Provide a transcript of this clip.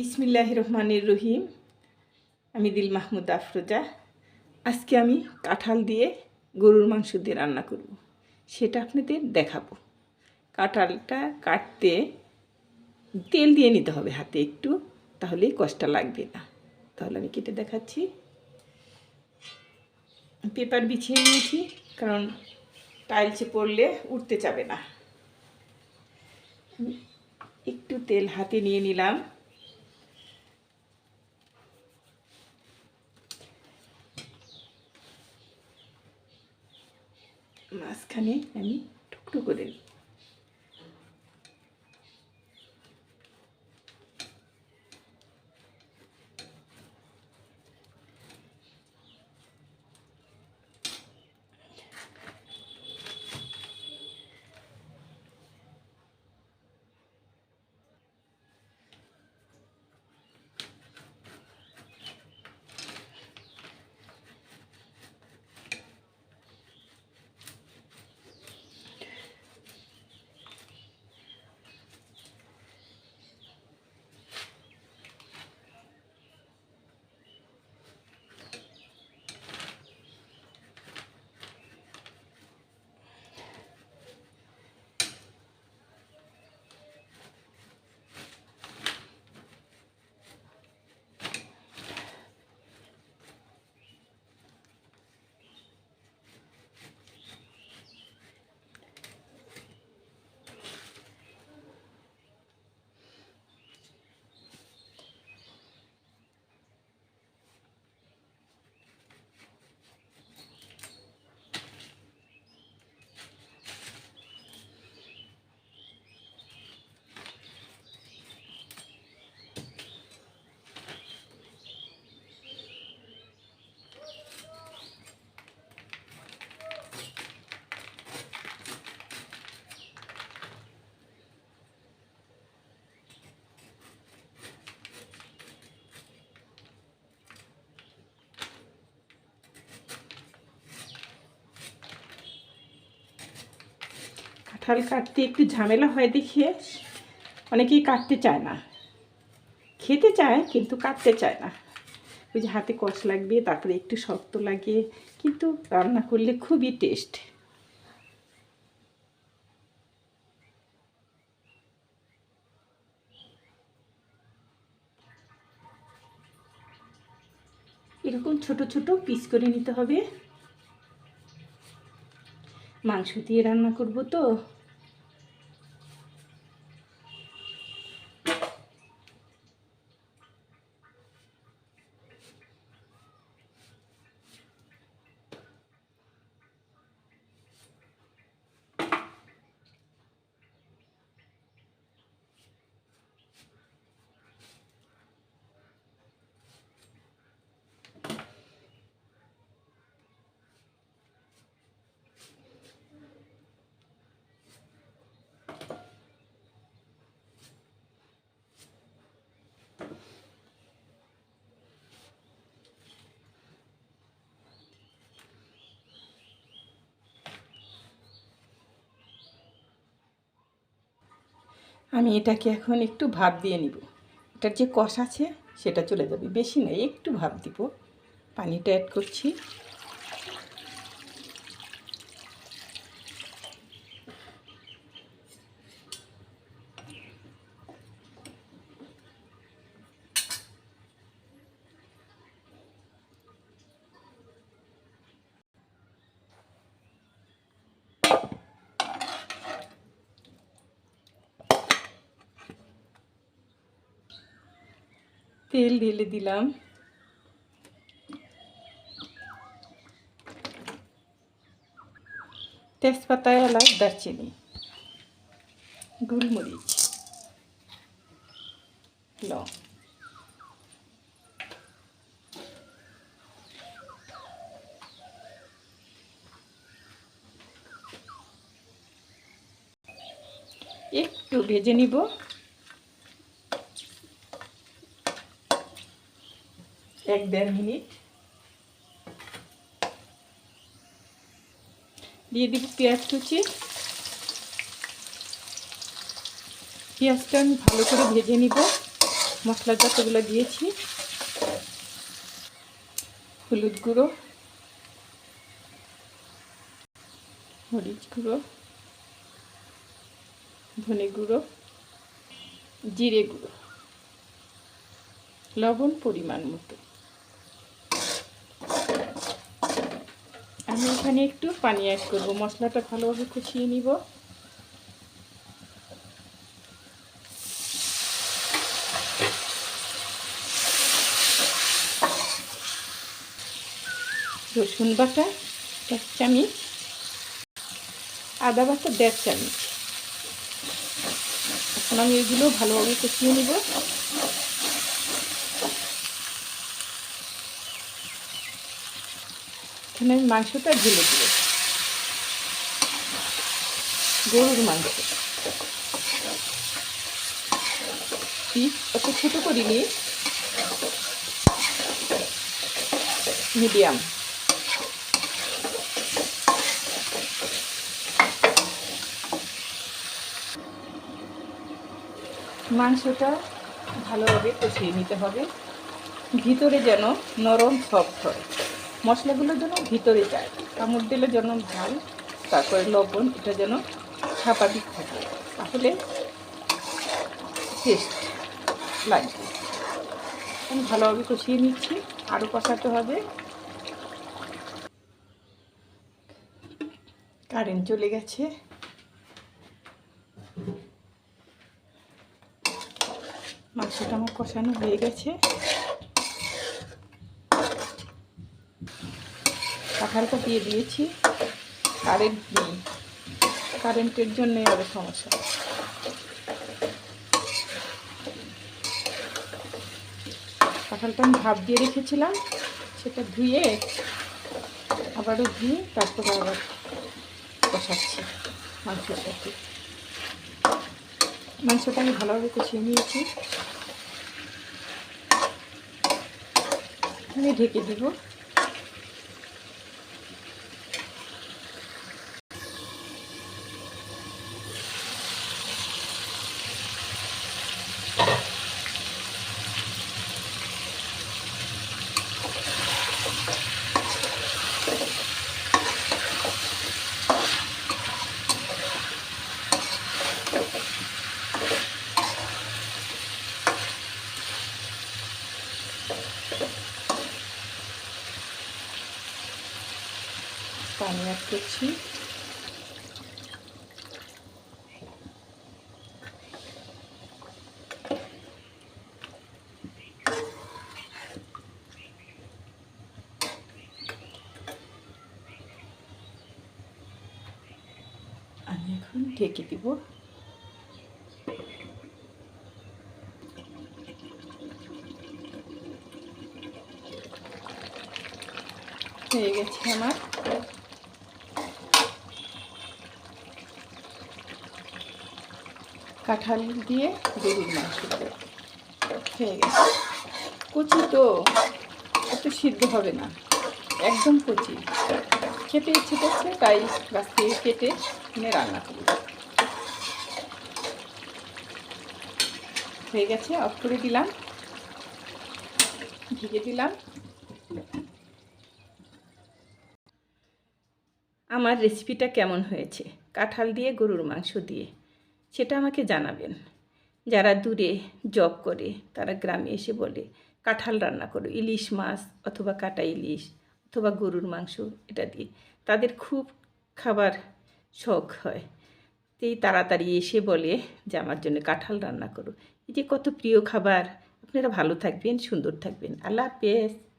বিসমিল্লাহ রহমানের রহিম। আমি দিল মাহমুদ আফরোজা। আজকে আমি কাঁঠাল দিয়ে গরুর মাংস দিয়ে রান্না করব। সেটা আপনাদের দেখাবো। কাঁঠালটা কাটতে তেল দিয়ে নিতে হবে হাতে একটু তাহলেই কষ্ট লাগবে না। তাহলে আমি কেটে দেখাচ্ছি। পেপার বিছিয়ে নিয়েছি, কারণ টাইলসে পড়লে উঠতে যাবে না। একটু তেল হাতে নিয়ে নিলাম। মাঝখানে আমি টুকরো করে কাঁঠাল কাটতে একটু ঝামেলা হয় দেখিয়ে অনেকেই কাটতে চায় না। খেতে চায় কিন্তু কাটতে চায় না। ওই যে হাতে কষ লাগবে, তারপরে একটু শক্ত লাগে, কিন্তু রান্না করলে খুবই টেস্ট এরকম ছোট ছোট পিস করে নিতে হবে। মাংস দিয়ে রান্না করব তো। আমি এটাকে এখন একটু ভাব দিয়ে নিব। এটার যে কষ আছে সেটা চলে যাবে। বেশি নয়, একটু ভাব দিব। পানিটা অ্যাড করছি। তেল ঢেলে দিলাম। তেজপাতা এলাচ দারচিনি গোলমরিচ লং। একটু ভেজে নিব। এক দেড় মিনিট। দিয়ে দিব পেঁয়াজ কুচি। পেঁয়াজটা আমি ভালো করে ভেজে নিব। মশলা যতগুলো দিয়েছি। হলুদ গুঁড়ো। মরিচ গুঁড়ো। ধনে গুঁড়ো। জিরে গুঁড়ো। লবণ পরিমাণ মতো। আমি এখানে একটু পানি অ্যাড করব। মশলাটা ভালোভাবে কষিয়ে নিব। রসুন বাটা, এক চামচ। আদা বাটা দেড় চামচ। এখন আমি এগুলো ভালোভাবে কষিয়ে নিব। এখানে আমি মাংসটা ঢেলে দিব। গরুর মাংস। পিস অত ছোটো করিনি মিডিয়াম। মাংসটা ভালোভাবে কষিয়ে নিতে হবে। ভিতরে যেন নরম সফট হয়। মশলাগুলো যেন ভিতরে যায়। কামড় দিলে যেন ঝাল, তারপরে লবণ, এটা যেন স্বাভাবিক থাকে। তাহলে টেস্ট লাগবে। আমি ভালোভাবে কষিয়ে নিচ্ছি। আরও কষাতে হবে। কারেন্ট চলে গেছে। মাংসটা আমার কষানো হয়ে গেছে। কাঁঠালটা দিয়ে দিয়েছি। কারেন্ট নেই। কারেন্টের জন্যে আরও সমস্যা। কাঁঠালটা আমি ভাপ দিয়ে রেখেছিলাম, সেটা ধুয়ে আবারও ধুয়ে তারপরে আবার কষাচ্ছি সাথে মাংসটা আমি ভালোভাবে কষিয়ে নিয়েছি। আমি ঢেকে দিব। পানি অ্যাড করছি। আমি এখন ঢেকে দিব। হয়ে গেছে আমার। কাঁঠাল দিয়ে গরুর মাংস হয়ে গেছে। কচি তো এত সিদ্ধ হবে না। একদম কচি। খেতে ইচ্ছে করছে, তাই গাছ থেকে কেটে কিনে রান্না করি হয়ে গেছে অফ করে দিলাম। ঢেকে দিলাম। আমার রেসিপিটা কেমন হয়েছে? কাঁঠাল দিয়ে গরুর মাংস দিয়ে। সেটা আমাকে জানাবেন। যারা দূরে জব করে, তারা গ্রামে এসে বলে, কাঁঠাল রান্না করো, ইলিশ মাছ অথবা কাটা ইলিশ অথবা গরুর মাংস, এটা দিয়ে। তাদের খুব খাবার শখ হয়। তেই তাড়াতাড়ি এসে বলে যে, আমার জন্য কাঁঠাল রান্না করো। এই যে কত প্রিয় খাবার, আপনারা ভালো থাকবেন, সুন্দর থাকবেন। আল্লাহ হাফেজ।